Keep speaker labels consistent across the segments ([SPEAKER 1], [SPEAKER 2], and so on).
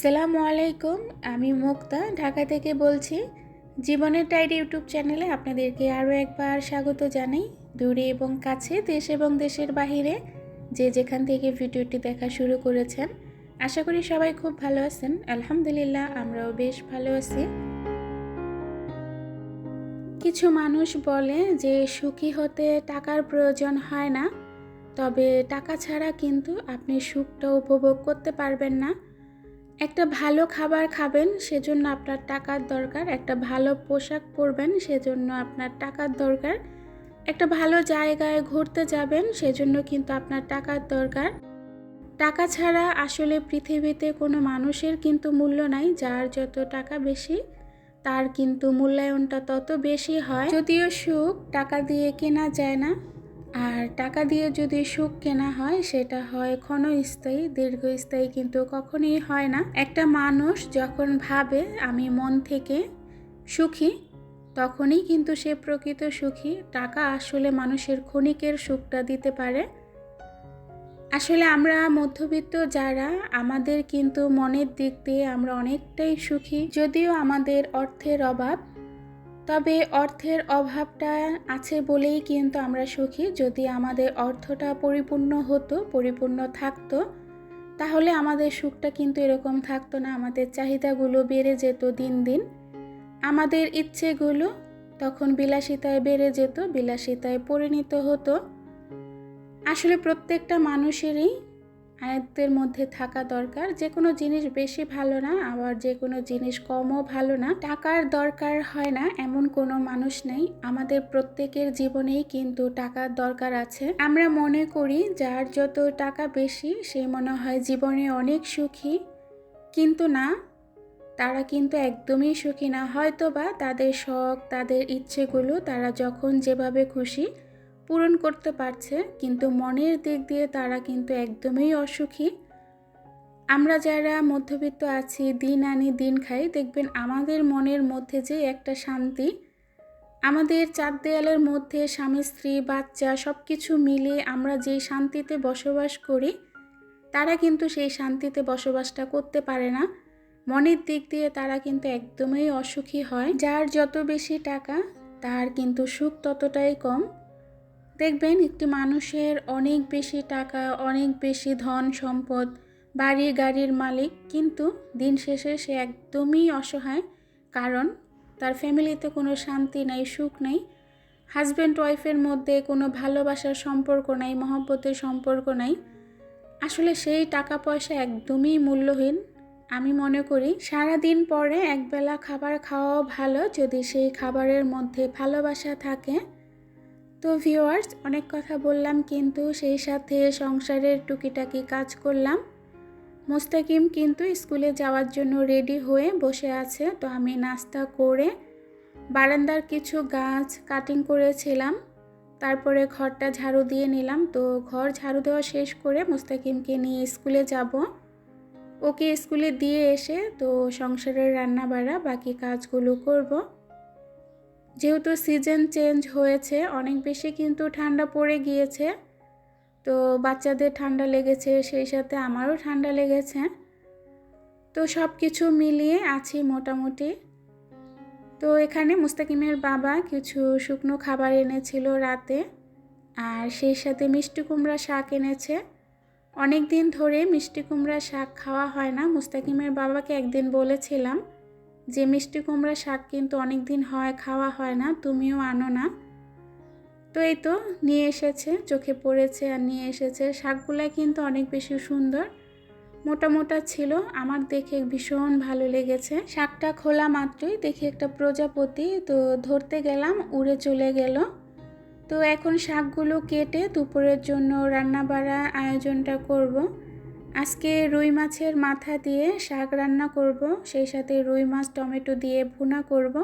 [SPEAKER 1] আসসালামু আলাইকুম, আমি মুক্তা ঢাকা থেকে বলছি। জীবনের টাইড ইউটিউব চ্যানেলে আপনাদেরকে আরও একবার স্বাগত জানাই। দূরে এবং কাছে, দেশ এবং দেশের বাহিরে যে যেখান থেকে ভিডিওটি দেখা শুরু করেছেন, আশা করি সবাই খুব ভালো আছেন। আলহামদুলিল্লাহ, আমরাও বেশ ভালো আছি। কিছু মানুষ বলে যে সুখী হতে টাকার প্রয়োজন হয় না, তবে টাকা ছাড়া কিন্তু আপনি সুখটা উপভোগ করতে পারবেন না। একটা ভালো খাবার খাবেন, সেজন্য আপনার টাকার দরকার। একটা ভালো পোশাক পরবেন, সেজন্য আপনার টাকার দরকার। একটা ভালো জায়গায় ঘুরতে যাবেন, সেজন্য কিন্তু আপনার টাকার দরকার। টাকা ছাড়া আসলে পৃথিবীতে কোনো মানুষের কিন্তু মূল্য নাই, যার যত টাকা বেশি, তার কিন্তু মূল্যায়নটা তত বেশি হয়। যদিও সুখ টাকা দিয়ে কেনা যায় না আর টাকা দিয়ে যদি সুখ কেনা হয়, সেটা হয় ক্ষণস্থায়ী, দীর্ঘস্থায়ী কিন্তু কখনোই হয় না। একটা মানুষ যখন ভাবে, আমি মন থেকে সুখী, তখনই কিন্তু সে প্রকৃত সুখী। টাকা আসলে মানুষের ক্ষণিকের সুখটা দিতে পারে। আসলে আমরা মধ্যবিত্ত যারা, আমাদের কিন্তু মনের দিক দিয়ে আমরা অনেকটাই সুখী। যদিও আমাদের অর্থের অভাব তবে অর্থের অভাবটা আছে বলেই কিন্তু আমরা সুখী। যদি আমাদের অর্থটা পরিপূর্ণ হতো, পরিপূর্ণ থাকতো, তাহলে আমাদের সুখটা কিন্তু এরকম থাকতো না। আমাদের চাহিদাগুলো বেড়ে যেত দিন দিন। আমাদের ইচ্ছেগুলো তখন বিলাসিতায় বেড়ে যেত, বিলাসিতায় পরিণত হতো। আসলে প্রত্যেকটা মানুষেরই আয়ত্তের মধ্যে থাকা দরকার। যে কোনো জিনিস বেশি ভালো না, আবার যে কোনো জিনিস কমও ভালো না। টাকার দরকার হয় না, এমন কোনো মানুষ নেই। আমাদের প্রত্যেকের জীবনেই কিন্তু টাকার দরকার আছে। আমরা মনে করি, যার যত টাকা বেশি, সে মনে হয় জীবনে অনেক সুখী। কিন্তু না, তারা কিন্তু একদমই সুখী না। হয়তো বা তাদের শখ, তাদের ইচ্ছেগুলো তারা যখন যেভাবে খুশি পূরণ করতে পারছে, কিন্তু মনের দিক দিয়ে তারা কিন্তু একদমই অসুখী। আমরা যারা মধ্যবিত্ত আছি, দিন আনি দিন খাই, দেখবেন আমাদের মনের মধ্যে যে একটা শান্তি, আমাদের চার দেয়ালের মধ্যে স্বামী, স্ত্রী, বাচ্চা সব কিছু মিলিয়ে আমরা যে শান্তিতে বসবাস করি, তারা কিন্তু সেই শান্তিতে বসবাসটা করতে পারে না। মনের দিক দিয়ে তারা কিন্তু একদমই অসুখী হয়। যার যত বেশি টাকা, তার কিন্তু সুখ ততটাই কম। দেখবেন একটি মানুষের অনেক বেশি টাকা, অনেক বেশি ধন সম্পদ বাড়ি গাড়ির মালিক, কিন্তু দিন শেষে সে একদমই অসহায়। কারণ তার ফ্যামিলিতে কোনো শান্তি নাই, সুখ নেই। হাজব্যান্ড ওয়াইফের মধ্যে কোনো ভালোবাসার সম্পর্ক নাই, মহব্বতের সম্পর্ক নাই। আসলে সেই টাকা পয়সা একদমই মূল্যহীন। আমি মনে করি সারা দিন পরে একবেলা খাবার খাওয়াও ভালো, যদি সেই খাবারের মধ্যে ভালোবাসা থাকে। তো ভিউয়ার্স অনেক কথা বললাম, কিন্তু সেই সাথে সংসারের টুকিটাকি কাজ করলাম। মোস্তাকিম কিন্তু স্কুলে যাওয়ার জন্য রেডি হয়ে বসে আছে, তো আমি নাস্তা করে বারান্দার কিছু গাছ কাটিং করেছিলাম। তারপরে ঘরটা ঝাড়ু দিয়ে নিলাম, তো ঘর ঝাড়ু দেওয়া শেষ করে মোস্তাকিমকে নিয়ে স্কুলে যাব। ওকে স্কুলে দিয়ে এসে, তো সংসারের রান্না বাড়া বাকি কাজগুলো করব। যেহেতু সিজন চেঞ্জ হয়েছে, অনেক বেশি কিন্তু ঠান্ডা পড়ে গিয়েছে। তো বাচ্চাদের ঠান্ডা লেগেছে, সেই সাথে আমারও ঠান্ডা লেগেছে। তো সব কিছু মিলিয়ে আছি মোটামুটি। তো এখানে মুস্তাকিমের বাবা কিছু শুকনো খাবার এনেছিল রাতে, আর সেই সাথে মিষ্টি কুমড়া শাক এনেছে। অনেক দিন ধরে মিষ্টি কুমড়া শাক খাওয়া হয় না, মুস্তাকিমের বাবাকে একদিন বলেছিলাম। যে মিষ্টি কুমড়া শাক কিন্তু অনেক দিন হয়, খাওয়া হয় না, তুমিও আনো না। তো এই তো, নিয়ে এসেছে, চোখে পড়েছে আর নিয়ে এসেছে। শাকগুলা কিন্তু অনেক বেশি সুন্দর, মোটা মোটা ছিল, আমার দেখে ভীষণ ভালো লেগেছে। শাকটা খোলা মাত্রই, দেখি একটা প্রজাপতি, তো ধরতে গেলাম, উড়ে চলে গেল। তো এখন শাকগুলো কেটে দুপুরের জন্য রান্না বাড়া আয়োজনটা করব। আজকে রুই মাছের মাথা দিয়ে শাক রান্না করব, সেই সাথে রুই মাছ, টমেটো দিয়ে ভুনা করব।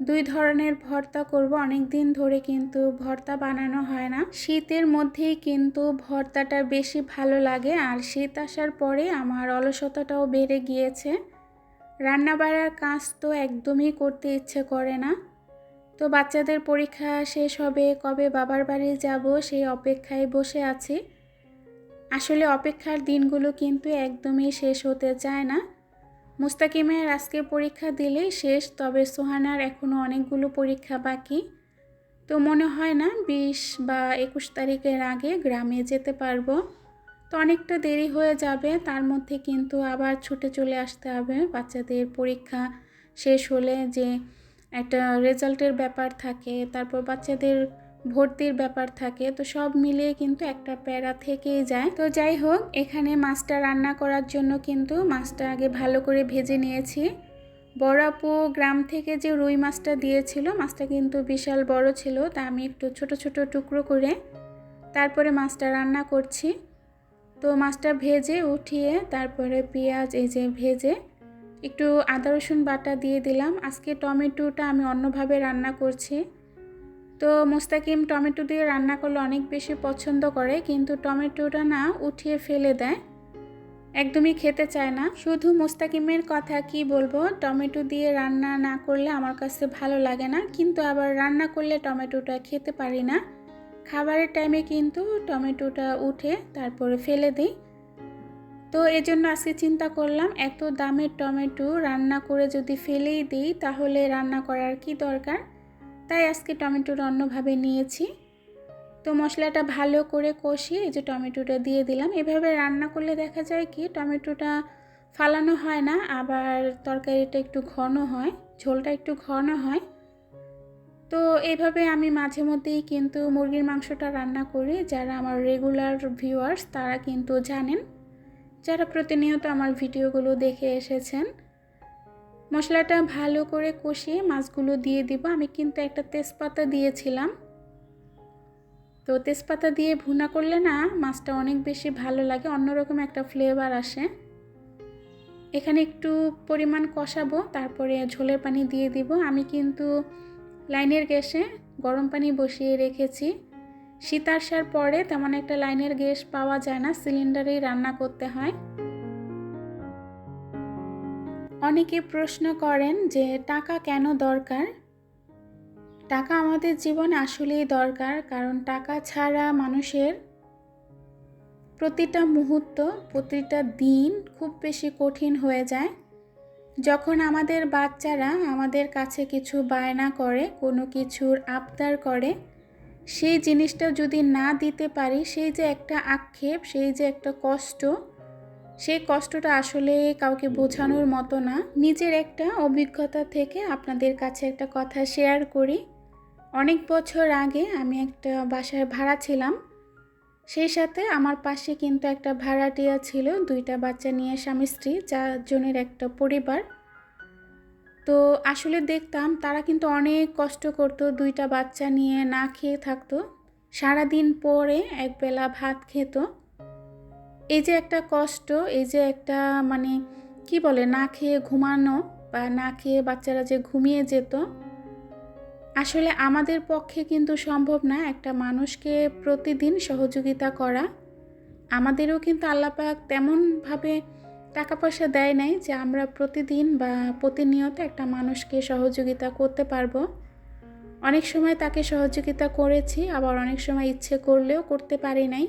[SPEAKER 1] দুই ধরনের ভর্তা করব অনেক দিন ধরে কিন্তু ভর্তা বানানো হয় না। শীতের মধ্যেই কিন্তু ভর্তাটা বেশি ভালো লাগে, আর শীত আসার পরে আমার অলসতাটাও বেড়ে গিয়েছে। রান্না বাড়ার কাজ তো একদমই করতে ইচ্ছে করে না। তো বাচ্চাদের পরীক্ষা শেষ হবে, কবে বাবার বাড়ি যাব সেই অপেক্ষায় বসে আছি। আসলে অপেক্ষার দিনগুলো কিন্তু একদমই শেষ হতে চায় না। মুস্তাকিমের আজকে পরীক্ষা দিলেই শেষ, তবে সোহানার এখনও অনেকগুলো পরীক্ষা বাকি। তো মনে হয় না বিশ বা একুশ তারিখের আগে গ্রামে যেতে পারব। তো অনেকটা দেরি হয়ে যাবে, তার মধ্যে কিন্তু আবার ছুটে চলে আসতে হবে। বাচ্চাদের পরীক্ষা শেষ হলে যে একটা রেজাল্টের ব্যাপার থাকে, তারপর বাচ্চাদের ভর্তির ব্যাপার থাকে, তো সব মিলিয়ে কিন্তু একটা প্যারা থেকেই যায়। তো যাই হোক, এখানে মাছটা রান্না করার জন্য কিন্তু মাছটা আগে ভালো করে ভেজে নিয়েছি। বড় আপু গ্রাম থেকে যে রুই মাছটা দিয়েছিল, মাছটা কিন্তু বিশাল বড় ছিল, তা আমি একটু ছোট ছোট টুকরো করে তারপরে মাছটা রান্না করছি। তো মাছটা ভেজে উঠিয়ে তারপরে পেঁয়াজ এই যে ভেজে একটু আদা রসুন বাটা দিয়ে দিলাম। আজকে টমেটোটা আমি অন্যভাবে রান্না করছি। তো মুস্তাকিম টমেটো দিয়ে রান্না করলে অনেক বেশি পছন্দ করে, কিন্তু টমেটোটা না উঠিয়ে ফেলে দেয়। একদমই খেতে চায় না। শুধু মুস্তাকিমের কথা কি বলব, টমেটো দিয়ে রান্না না করলে আমার কাছে ভালো লাগে না, কিন্তু আবার রান্না করলে টমেটোটা খেতে পারি না। খাবারের টাইমে কিন্তু টমেটোটা উঠে তারপরে ফেলে দিই। তো এজন্য আজকে চিন্তা করলাম, এত দামের টমেটো রান্না করে যদি ফেলেই দিই, তাহলে রান্না করার কি দরকার? তাই আজকে টমেটোটা অন্যভাবে নিয়েছি। তো মশলাটা ভালো করে কষিয়ে এই যে টমেটোটা দিয়ে দিলাম। এভাবে রান্না করলে দেখা যায় কি টমেটোটা ফালানো হয় না, আবার তরকারিটা একটু ঘন হয়, ঝোলটা একটু ঘন হয়। তো এইভাবে আমি মাঝে মধ্যেই কিন্তু মুরগির মাংসটা রান্না করি। যারা আমার রেগুলার ভিউয়ার্স তারা কিন্তু জানেন। যারা প্রতিনিয়ত আমার ভিডিওগুলো দেখে এসেছেন মশলাটা ভালো করে কষিয়ে মাছগুলো দিয়ে দিব। আমি কিন্তু একটা তেজপাতা দিয়েছিলাম। তো তেজপাতা দিয়ে ভুনা করলে না মাছটা অনেক বেশি ভালো লাগে, অন্যরকম একটা ফ্লেভার আসে। এখানে একটু পরিমাণ কষাবো, তারপরে ঝোলের পানি দিয়ে দিব। আমি কিন্তু লাইনের গ্যাসে গরম পানি বসিয়ে রেখেছি। শীত আসার পরে তেমন একটা লাইনের গ্যাস পাওয়া যায় না, সিলিন্ডারেই রান্না করতে হয়। অনেকে প্রশ্ন করেন যে, টাকা কেন দরকার? টাকা আমাদের জীবনে আসলেই দরকার, কারণ টাকা ছাড়া মানুষের প্রতিটা মুহূর্ত, প্রতিটা দিন খুব বেশি কঠিন হয়ে যায়। যখন আমাদের বাচ্চারা আমাদের কাছে কিছু বায়না করে, কোনো কিছুর আবদার করে, সেই জিনিসটা যদি না দিতে পারি, সেই যে একটা আক্ষেপ, সেই যে একটা কষ্ট সেই কষ্টটা আসলে কাউকে বোঝানোর মতো না। নিজের একটা অভিজ্ঞতা থেকে আপনাদের কাছে একটা কথা শেয়ার করি। অনেক বছর আগে আমি একটা বাসায় ভাড়া ছিলাম। সেই সাথে আমার পাশে কিন্তু একটা ভাড়াটিয়া ছিল, দুইটা বাচ্চা নিয়ে স্বামী স্ত্রী চারজনের একটা পরিবার। তো আসলে দেখতাম তারা কিন্তু অনেক কষ্ট করতো, দুইটা বাচ্চা নিয়ে না খেয়ে থাকতো। সারাদিন পরে একবেলা ভাত খেত। এই যে একটা কষ্ট, এই যে একটা মানে কি বলে, না খেয়ে ঘুমানো বা না খেয়ে বাচ্চারা যে ঘুমিয়ে যেত, আসলে আমাদের পক্ষে কিন্তু সম্ভব না একটা মানুষকে প্রতিদিন সহযোগিতা করা। আমাদেরও কিন্তু আল্লাপাক তেমনভাবে টাকা পয়সা দেয় নাই যে আমরা প্রতিদিন বা প্রতিনিয়ত একটা মানুষকে সহযোগিতা করতে পারব। অনেক সময় তাকে সহযোগিতা করেছি, আবার অনেক সময় ইচ্ছে করলেও করতে পারি নাই।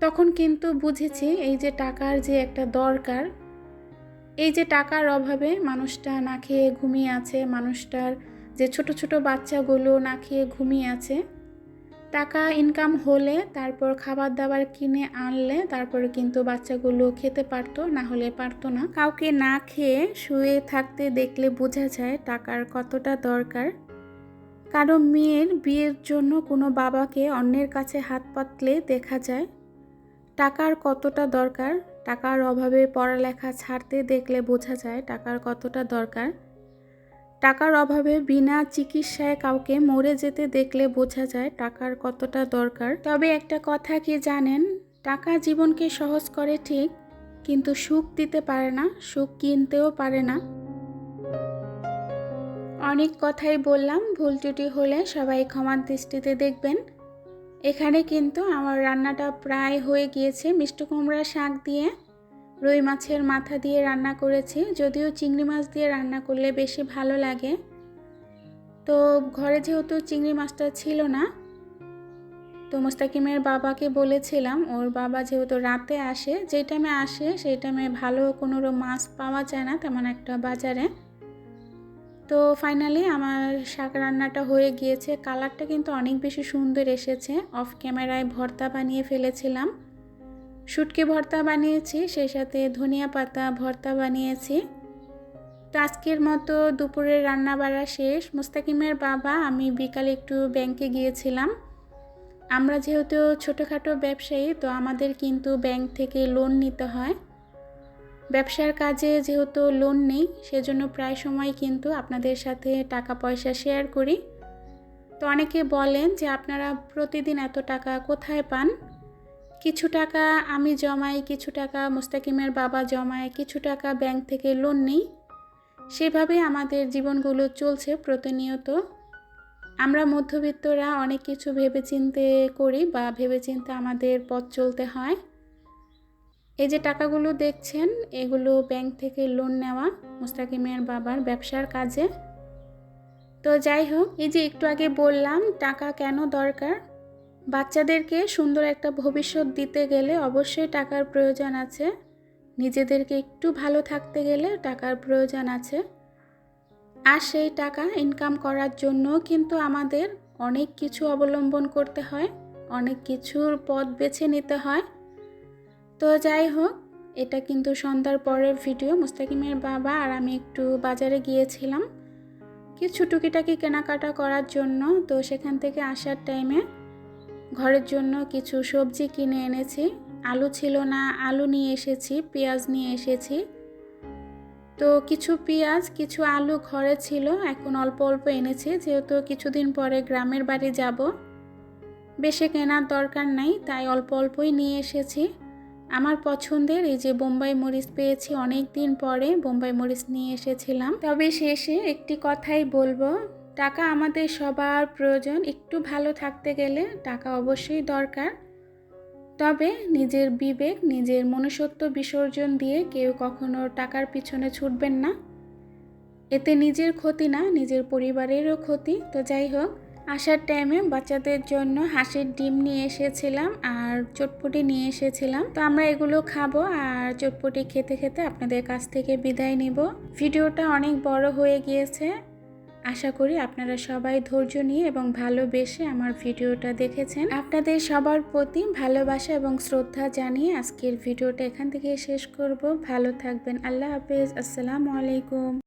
[SPEAKER 1] তখন কিন্তু বুঝেছি এই যে টাকার যে একটা দরকার, এই যে টাকার অভাবে মানুষটা না খেয়ে ঘুমিয়ে আছে, মানুষটার যে ছোট ছোট বাচ্চাগুলো না খেয়ে ঘুমিয়ে আছে, টাকা ইনকাম হলে তারপর খাবার দাবার কিনে আনলে তারপরে কিন্তু বাচ্চাগুলো খেতে পারতো, না হলে পারতো না। কাউকে না খেয়ে শুয়ে থাকতে দেখলে বোঝা যায় টাকার কতটা দরকার। কারও মেয়ের বিয়ের জন্য কোনো বাবাকে অন্যের কাছে হাত পাতলে দেখা যায় টাকার কতটা দরকার? টাকার অভাবে পড়ালেখা ছাড়তে দেখলে বোঝা যায় টাকার কতটা দরকার। টাকার অভাবে বিনা চিকিৎসায় কাউকে মরে যেতে দেখলে বোঝা যায় টাকার কতটা দরকার। তবে একটা কথা কি জানেন? টাকা জীবনকে সহজ করে ঠিক, কিন্তু সুখ দিতে পারে না, সুখ কিনতেও পারে না। অনেক কথাই বললাম, ভুল ত্রুটি হলে সবাই ক্ষমার দৃষ্টিতে দেখবেন। এখানে কিন্তু আমার রান্নাটা প্রায় হয়ে গিয়েছে। মিষ্টি কুমড়া শাক দিয়ে, রুই মাছের মাথা দিয়ে রান্না করেছি। যদিও চিংড়ি মাছ দিয়ে রান্না করলে বেশি ভালো লাগে। তো ঘরে যেহেতু চিংড়ি মাছটা ছিল না, তো মোস্তাকিমের বাবাকে বলেছিলাম, ওর বাবা যেহেতু রাতে আসে, যেই টাইমে আসে, সেই টাইমে ভালো কোনো মাছ পাওয়া যায় না তেমন একটা বাজারে। তো ফাইনালি আমার শাক রান্নাটা হয়ে গিয়েছে। কালারটা কিন্তু অনেক বেশি সুন্দর এসেছে। অফ ক্যামেরায় ভর্তা বানিয়ে ফেলেছিলাম। শুটকি ভর্তা বানিয়েছি, সেই সাথে ধনিয়া পাতা ভর্তা বানিয়েছি। তো আজকের মতো দুপুরের রান্না বাড়া শেষ। মুস্তাকিমের বাবা, আমি বিকালে একটু ব্যাংকে গিয়েছিলাম। আমরা যেহেতু ছোটোখাটো ব্যবসায়ী, তো আমাদের কিন্তু ব্যাংক থেকে লোন নিতে হয়। ব্যবসার কাজে যেহেতু লোন নেই, সেজন্য প্রায় সময় কিন্তু আপনাদের সাথে টাকা পয়সা শেয়ার করি। তো অনেকে বলেন যে আপনারা প্রতিদিন এত টাকা কোথায় পান? কিছু টাকা আমি জমাই, কিছু টাকা মুস্তাকিমের বাবা জমায়, কিছু টাকা ব্যাংক থেকে লোন নিই। সেভাবে আমাদের জীবনগুলো চলছে প্রতিনিয়ত। আমরা মধ্যবিত্তরা অনেক কিছু ভেবেচিন্তে করি বা ভেবেচিন্তে আমাদের পথ চলতে হয়। এই যে টাকাগুলো দেখছেন, এগুলো ব্যাংক থেকে লোন নেওয়া মুস্তাকিমের বাবার ব্যবসার কাজে। তো যাই হোক, এই যে একটু আগে বললাম, টাকা কেন দরকার? বাচ্চাদেরকে সুন্দর একটা ভবিষ্যৎ দিতে গেলে অবশ্যই টাকার প্রয়োজন আছে। নিজেদেরকে একটু ভালো থাকতে গেলে টাকার প্রয়োজন আছে। আর সেই টাকা ইনকাম করার জন্য কিন্তু আমাদের অনেক কিছু অবলম্বন করতে হয়, অনেক কিছুর পথ বেছে নিতে হয়। তো যাই হোক, এটা কিন্তু সন্ধ্যার পরের ভিডিও। মুস্তাকিমের বাবা আর আমি একটু বাজারে গিয়েছিলাম কিছু টুকিটাকি কেনাকাটা করার জন্য। তো সেখান থেকে আসার টাইমে ঘরের জন্য কিছু সবজি কিনে এনেছি। আলু ছিল না, আলু নিয়ে এসেছি, পেঁয়াজ নিয়ে এসেছি। তো কিছু পেঁয়াজ, কিছু আলু ঘরে ছিল, এখন অল্প অল্প এনেছি। যেহেতু কিছুদিন পরে গ্রামের বাড়ি যাব, বেশি কেনার দরকার নাই, তাই অল্প অল্পই নিয়ে এসেছি। আমার পছন্দের এই যে বোম্বাই মরিচ পেয়েছি অনেক দিন পরে, বোম্বাই মরিচ নিয়ে এসেছিলাম। তবে শেষে একটি কথাই বলব, টাকা আমাদের সবার প্রয়োজন, একটু ভালো থাকতে গেলে টাকা অবশ্যই দরকার। তবে নিজের বিবেক, নিজের মনুষ্যত্ব বিসর্জন দিয়ে কেউ কখনো টাকার পিছনে ছুটবেন না। এতে নিজের ক্ষতি না, নিজের পরিবারেরও ক্ষতি। তো যাই হোক আসার টাইমে বাচ্চাদের জন্য হাঁসের ডিম নিয়ে এসেছিলাম আর চটপটি নিয়ে এসেছিলাম। তো আমরা এগুলো খাব আর চটপটি খেতে খেতে আপনাদের কাছ থেকে বিদায় নিব। ভিডিওটা অনেক বড় হয়ে গিয়েছে। আশা করি আপনারা সবাই ধৈর্য নিয়ে এবং ভালোবেসে আমার ভিডিওটা দেখেছেন। আপনাদের সবার প্রতি ভালোবাসা এবং শ্রদ্ধা জানিয়ে আজকের ভিডিওটা এখান থেকে শেষ করব। ভালো থাকবেন। আল্লাহ হাফেজ। আসসালামু আলাইকুম।